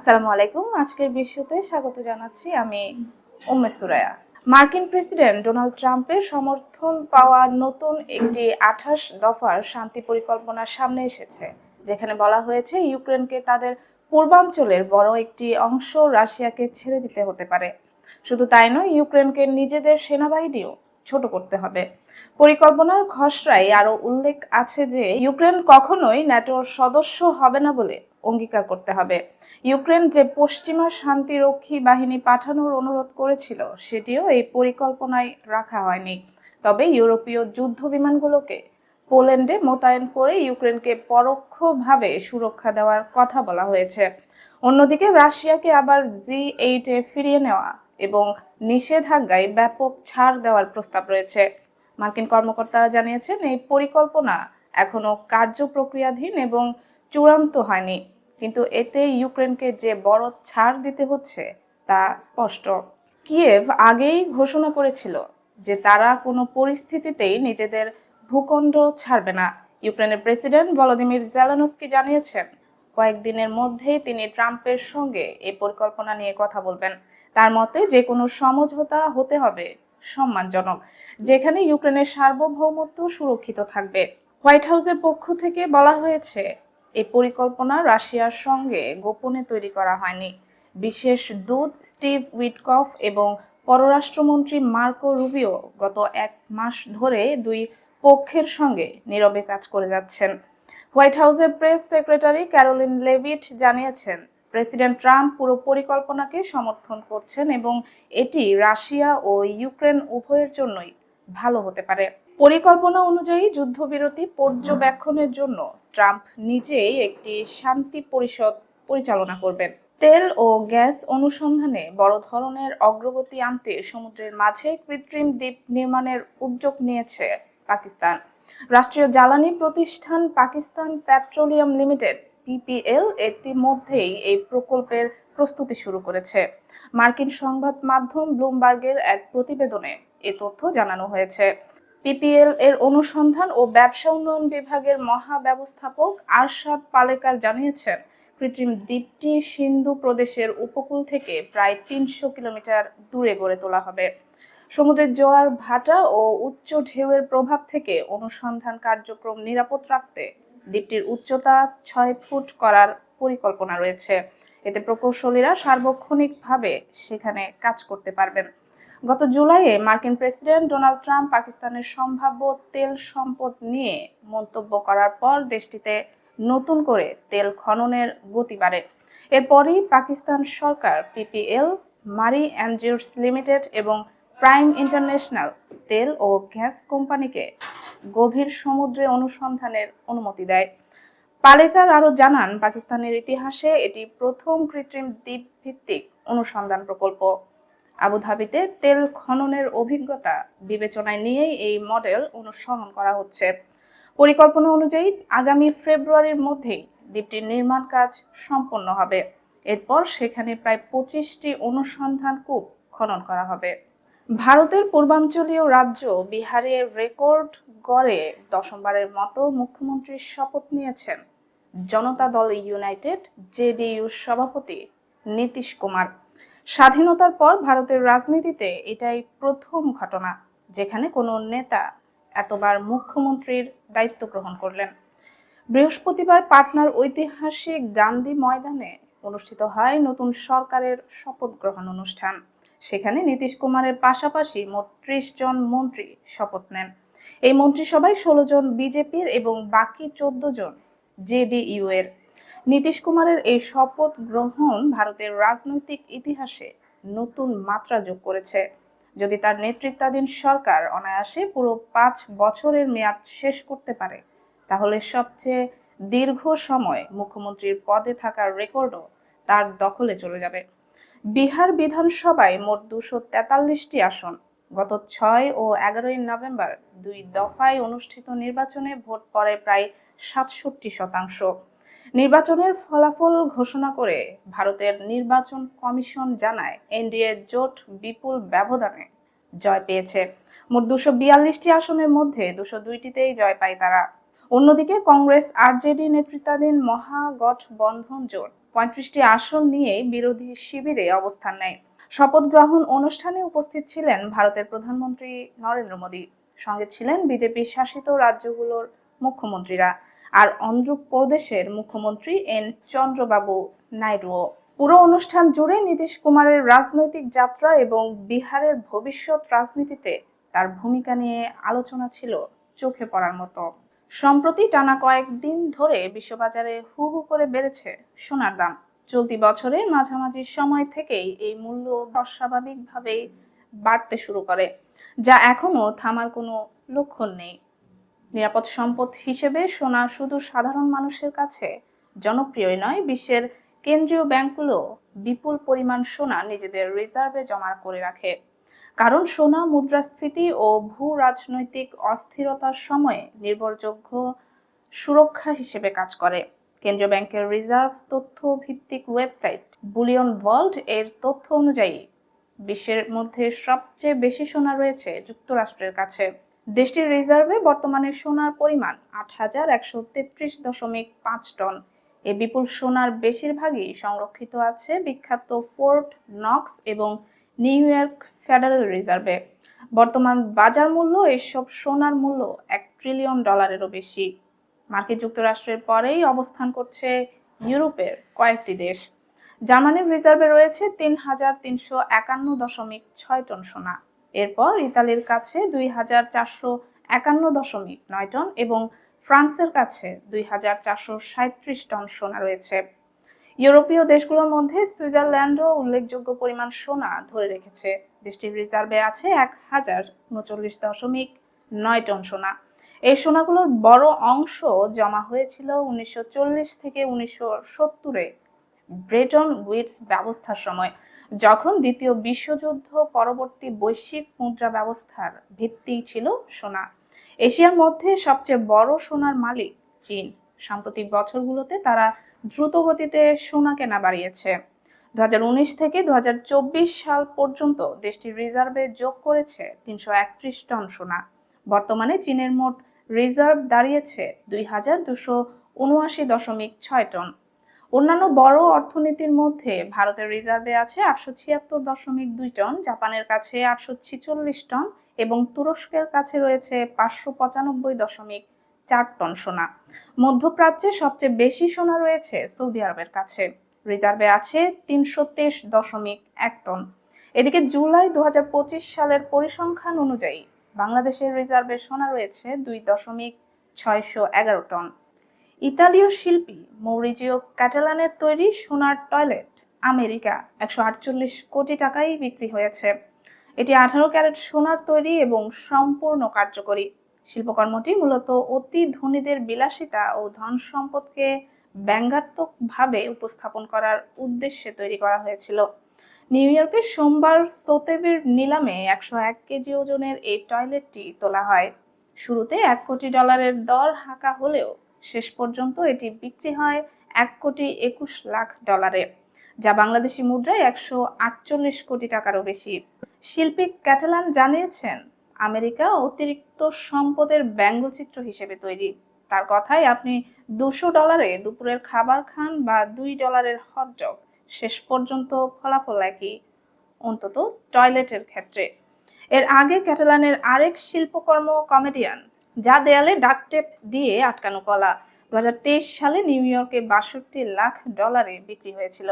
আসসালামু আলাইকুম। আজকের বিশ্বতে স্বাগত জানাচ্ছি আমি উম্মে সুরায়া মার্কিন প্রেসিডেন্ট ডোনাল্ড ট্রাম্পের সমর্থন পাওয়া নতুন একটি আঠাশ দফার শান্তি পরিকল্পনার সামনে এসেছে, যেখানে বলা হয়েছে ইউক্রেনকে তাদের পূর্বাঞ্চলের বড় একটি অংশ রাশিয়াকে ছেড়ে দিতে হতে পারে। শুধু তাই নয়, ইউক্রেনকে নিজেদের সেনাবাহিনীও ছোট করতে হবে। পরিকল্পনার খসড়ায় আরও উল্লেখ আছে যে, ইউক্রেন কখনোই ন্যাটোর সদস্য হবে না বলে অঙ্গীকার করতে হবে। ইউক্রেন যে পশ্চিমা শান্তিরক্ষী বাহিনী পাঠানোর অনুরোধ করেছিল, সেটিও এই পরিকল্পনায় রাখা হয়নি। তবে ইউরোপীয় যুদ্ধ বিমানগুলোকে পোল্যান্ডে মোতায়েন করে ইউক্রেনকে পরোক্ষভাবে সুরক্ষা দেওয়ার কথা বলা হয়েছে। অন্যদিকে রাশিয়াকে আবার জি এইটে ফিরিয়ে নেওয়া এবং নিষেধাজ্ঞায় ব্যাপক ছাড় দেওয়ার প্রস্তাব রয়েছে। মার্কিন কর্মকর্তারা জানিয়েছেন, এই পরিকল্পনা এখনও কার্যপ্রক্রিয়াধীন এবং চূড়ান্ত হয়নি। কিন্তু এতে ইউক্রেনকে যে বড় ছাড় দিতে হচ্ছে তা স্পষ্ট। কিয়েভ আগেই ঘোষণা করেছিল যে তারা কোনো পরিস্থিতিতেই নিজেদের ভূখণ্ড ছাড়বে না। ইউক্রেনের প্রেসিডেন্ট ভলোদিমির জেলানস্কি জানিয়েছেন, কয়েকদিনের মধ্যেই তিনি ট্রাম্পের সঙ্গে এই পরিকল্পনা নিয়ে কথা বলবেন। তার মতে, যে কোনো সমঝোতা হতে হবে সম্মানজনক, যেখানে ইউক্রেনের সার্বভৌমত্ব সুরক্ষিত থাকবে। হোয়াইট হাউসের পক্ষ থেকে বলা হয়েছে এই পরিকল্পনা রাশিয়ার সঙ্গে গোপনে তৈরি করা হয়নি। বিশেষ দূত স্টিভ উইটকফ এবং পররাষ্ট্রমন্ত্রী মার্কো রুবিও গত এক মাস ধরে দুই পক্ষের সঙ্গে নীরবে কাজ করে যাচ্ছেন। হোয়াইট হাউসের প্রেস সেক্রেটারি ক্যারোলিন লেভিট জানিয়েছেন প্রেসিডেন্ট ট্রাম্প পুরো পরিকল্পনাকে সমর্থন করছেন এবং এটি রাশিয়া ও ইউক্রেন উভয়ের জন্যই ভালো হতে পারে। পরিকল্পনা অনুযায়ী যুদ্ধবিরতি পর্যবেক্ষণের জন্য ট্রাম্প নিজেই একটি শান্তি পরিষদ পরিচালনা করবেন। তেল ও গ্যাস অনুসন্ধানে বড় ধরনের অগ্রগতি আনতে সমুদ্রের মাঝে কৃত্রিম দ্বীপ নির্মাণের উদ্যোগ নিয়েছে পাকিস্তান। রাষ্ট্রীয় জ্বালানি প্রতিষ্ঠান পাকিস্তান পেট্রোলিয়াম লিমিটেড পিপিএল ইতিমধ্যেই এই প্রকল্পের প্রস্তুতি শুরু করেছে। মার্কিন সংবাদ মাধ্যম ব্লুমবার্গের এক প্রতিবেদনে এ তথ্য জানানো হয়েছে। পিপিএল এর অনুসন্ধান ও ব্যবসা উন্নয়ন বিভাগের মহাব্যবস্থাপক আরশাদ পালেকার জানিয়েছেন, কৃত্রিম দ্বীপটি সিন্ধু প্রদেশের উপকূল থেকে প্রায় তিনশো কিলোমিটার দূরে গড়ে তোলা হবে। সমুদ্রের জোয়ার ভাটা ও উচ্চ ঢেউয়ের প্রভাব থেকে অনুসন্ধান কার্যক্রম নিরাপদ রাখতে দ্বীপটির উচ্চতা ছয় ফুট করার পরিকল্পনা রয়েছে। এতে প্রকৌশলীরা সার্বক্ষণিকভাবে সেখানে কাজ করতে পারবেন। গত জুলাইয়ে মার্কিন প্রেসিডেন্ট ডোনাল্ড ট্রাম্প পাকিস্তানের সম্ভাব্য তেল সম্পদ নিয়ে মন্তব্য করার পর দেশটিতে নতুন করে তেল খননের গতি বাড়ে। এরপরই পাকিস্তান সরকার, পিপিএল, মারি অ্যান্ডজিউস লিমিটেড এবং প্রাইম ইন্টারন্যাশনাল তেল ও গ্যাস কোম্পানিকে গভীর সমুদ্রে অনুসন্ধানের অনুমতি দেয়। পালেকার আরও জানান, পাকিস্তানের ইতিহাসে এটি প্রথম কৃত্রিম দ্বীপ ভিত্তিক অনুসন্ধান প্রকল্প। আবুধাবিতে তেল খননের অভিজ্ঞতা বিবেচনায় নিয়েই এই মডেল অনুসরণ করা হচ্ছে। পরিকল্পনা অনুযায়ী আগামী ফেব্রুয়ারির মধ্যেই দ্বীপটির নির্মাণ কাজ সম্পন্ন হবে। এরপর সেখানে প্রায় পঁচিশটি অনুসন্ধান কূপ খনন করা হবে। ভারতের পূর্বাঞ্চলীয় রাজ্য বিহারে রেকর্ড গড়ে দশমবারের মতো মুখ্যমন্ত্রীর শপথ নিয়েছেন। জনতা দল ইউনাইটেড, জেডিইউ সভাপতি নীতিশ কুমার। স্বাধীনতার পর ভারতের রাজনীতিতে এটাই প্রথম ঘটনা, যেখানে কোনো নেতা এতবার মুখ্যমন্ত্রীর দায়িত্ব গ্রহণ করলেন। বৃহস্পতিবার পাটনার ঐতিহাসিক গান্ধী ময়দানে অনুষ্ঠিত হয় নতুন সরকারের শপথ গ্রহণ অনুষ্ঠান। সেখানে নীতিশ কুমারের পাশাপাশি মোট ত্রিশ জন মন্ত্রী শপথ নেন। এই মন্ত্রিসভায় ষোলো জন বিজেপির এবং বাকি চোদ্দ জন জেডিইউ এর নীতিশ কুমারের এই শপথ গ্রহণ ভারতের রাজনৈতিক ইতিহাসে নতুন মাত্রা যোগ করেছে। যদি তার নেতৃত্বাধীন সরকার অনায়াসে পুরো পাঁচ বছরের মেয়াদ শেষ করতে পারে, তাহলে সবচেয়ে দীর্ঘ সময় মুখ্যমন্ত্রীর পদে থাকার রেকর্ডও তার দখলে চলে যাবে। বিহার বিধানসভায় মোট দুশো তেতাল্লিশটি আসন। গত ছয় ও এগারোই নভেম্বর দুই দফায় অনুষ্ঠিত নির্বাচনে ভোট পড়ে প্রায় সাতষট্টি শতাংশ। নির্বাচনের ফলাফল ঘোষণা করে ভারতের নির্বাচন কমিশন জানায়, এনডিএ জোট বিপুল ব্যবধানে জয় পেয়েছে। মোট দুশো বিয়াল্লিশটি আসনের মধ্যে দুশো দুইটিতেই জয় পায় তারা। অন্যদিকে কংগ্রেস, আরজেডি নেতৃত্বাধীন মহাগঠবন্ধন জোট পঁয়ত্রিশটি আসন নিয়ে বিরোধী শিবিরে অবস্থান নেয়। শপথ গ্রহণ অনুষ্ঠানে উপস্থিত ছিলেন ভারতের প্রধানমন্ত্রী নরেন্দ্র মোদী। সঙ্গে ছিলেন বিজেপি শাসিত রাজ্যগুলোর মুখ্যমন্ত্রীরা আর অন্ধ্রপ্রদেশের মুখ্যমন্ত্রী এন চন্দ্রবাবু নাইডুও। পুরো অনুষ্ঠান জুড়ে নীতিশ কুমারের রাজনৈতিক যাত্রা এবং বিহারের ভবিষ্যৎ রাজনীতিতে তার ভূমিকা নিয়ে আলোচনা ছিল চোখে পড়ার মতো। সম্প্রতি টানা কয়েকদিন ধরে বিশ্ববাজারে হু হু করে বেড়েছে সোনার দাম। চলতি বছরের মাঝামাঝি সময় থেকেই এই মূল্য অস্বাভাবিকভাবেই বাড়তে শুরু করে, যা এখনও থামার কোনো লক্ষণ নেই। নিরাপদ সম্পদ হিসেবে সোনা শুধু সাধারণ মানুষের কাছে জনপ্রিয় নয়, বিশ্বের কেন্দ্রীয় ব্যাংকগুলো বিপুল পরিমাণ সোনা নিজেদের রিজার্ভে জমা করে রাখে। কারণ সোনা, মুদ্রাস্ফীতি ও ভূ রাজনৈতিক অস্থিরতার সময়ে নির্ভরযোগ্য সুরক্ষা হিসেবে কাজ করে। কেন্দ্রীয় ব্যাংকের রিজার্ভ তথ্য ভিত্তিক ওয়েবসাইট বুলিয়ন ওয়ার্ল্ড এর তথ্য অনুযায়ী, বিশ্বের মধ্যে সবচেয়ে বেশি সোনা রয়েছে যুক্তরাষ্ট্রের কাছে। দেশটির রিজার্ভে বর্তমানে সোনার পরিমাণ আট হাজার একশো তেত্রিশ দশমিক পাঁচ টন। এ বিপুল সোনার বেশিরভাগই সংরক্ষিত আছে বিখ্যাত ফোর্ট নক্স এবং নিউ ইয়র্ক ফেডারেল রিজার্ভে। বর্তমান বাজার মূল্য এসব সোনার মূল্য এক ট্রিলিয়ন ডলারেরও বেশি। মার্কিন যুক্তরাষ্ট্রের পরেই অবস্থান করছে ইউরোপের কয়েকটি দেশ। জার্মানির রিজার্ভে রয়েছে তিন হাজার তিনশো একান্ন দশমিক ছয় টন সোনা। এরপর ইতালির কাছে দুই হাজার চারশো একান্ন দশমিক নয় টন এবং ফ্রান্সের কাছে দুই হাজার চারশো সাঁত্রিশ টন সোনা রয়েছে। ইউরোপীয় দেশগুলোর মধ্যে সুইজারল্যান্ডও উল্লেখযোগ্য পরিমাণ সোনা ধরে রেখেছে। দেশটির রিজার্ভে আছে এক হাজার উনচল্লিশ দশমিক নয় টন সোনা। এই সোনাগুলোর বড় অংশ জমা হয়েছিল উনিশশো চল্লিশ থেকে উনিশশো সত্তরে ব্রেটন উইটস ব্যবস্থার সময়, যখন দ্বিতীয় বিশ্বযুদ্ধ পরবর্তী বৈশ্বিক মুদ্রা ব্যবস্থার ভিত্তি ছিল সোনা। এশিয়ার মধ্যে সবচেয়ে বড় সোনার মালিক চীন। সাম্প্রতিক বছরগুলোতে তারা দ্রুত গতিতে সোনা কেনা বাড়িয়েছে। দুহাজার উনিশ থেকে দুহাজার চব্বিশ সাল পর্যন্ত দেশটির রিজার্ভে যোগ করেছে তিনশো একত্রিশ টন সোনা। বর্তমানে চীনের মোট রিজার্ভ দাঁড়িয়েছে দুই হাজার দুশো উনআশি দশমিক ছয় টন। অন্যান্য বড় অর্থনীতির মধ্যে ভারতের রিজার্ভে আছে আটশো ছিয়াত্তর দশমিক দুই টন, জাপানের কাছে আটশো ছিচল্লিশ টন এবং তুরস্কের কাছে রয়েছে পাঁচশো পঁচানব্বই দশমিক চার টন সোনা। মধ্যপ্রাচ্যে সবচেয়ে বেশি সোনা রয়েছে সৌদি আরবের কাছে। রিজার্ভে আছে তিনশো তেইশ দশমিক এক টন। এদিকে জুলাই দু হাজার পঁচিশ সালের পরিসংখ্যান অনুযায়ী বাংলাদেশের রিজার্ভে সোনা রয়েছে দুই দশমিক ছয়শো এগারো টন। ইতালীয় শিল্পী মৌরিজিও ক্যাটালানের তৈরি সোনার টয়লেট আমেরিকা একশো আটচল্লিশ কোটি টাকায় বিক্রি হয়েছে। এটি আঠারো ক্যারেট সোনার তৈরি এবং সম্পূর্ণ কার্যকরী। শিল্পকর্মটি মূলত অতি ধনীদের বিলাসিতা ও ধন সম্পদকে ব্যঙ্গাত্মকভাবে উপস্থাপন করার উদ্দেশ্যে তৈরি করা হয়েছিল। নিউ ইয়র্কের সোমবার সোতেবের নিলামে একশো এক কেজি ওজনের এই টয়লেটটি তোলা হয়। শুরুতে এক কোটি ডলারের দর হাঁকা হলেও শেষ পর্যন্ত এটি বিক্রি হয় এক কোটি একুশ লাখ ডলারে, যা বাংলাদেশি মুদ্রায় একশো আটচল্লিশ কোটি টাকারও বেশি। শিল্পী ক্যাটালান জানিয়েছেন আমেরিকা অতিরিক্ত সম্পদের ব্যঙ্গচিত্র হিসেবে তৈরি। তার কথায় আপনি দুশো ডলারে দুপুরের খাবার খান বা দুই ডলারের হটডগ শেষ পর্যন্ত ফলাফল একই, অন্তত টয়লেটের ক্ষেত্রে। এর আগে ক্যাটালানের আরেক শিল্পকর্ম কমেডিয়ান যা দেয়ালে ডাকটেপ দিয়ে আটকানো কলা। দু হাজার তেইশ সালে নিউ ইয়র্কে বাষট্টি লাখ ডলারে বিক্রি হয়েছিল।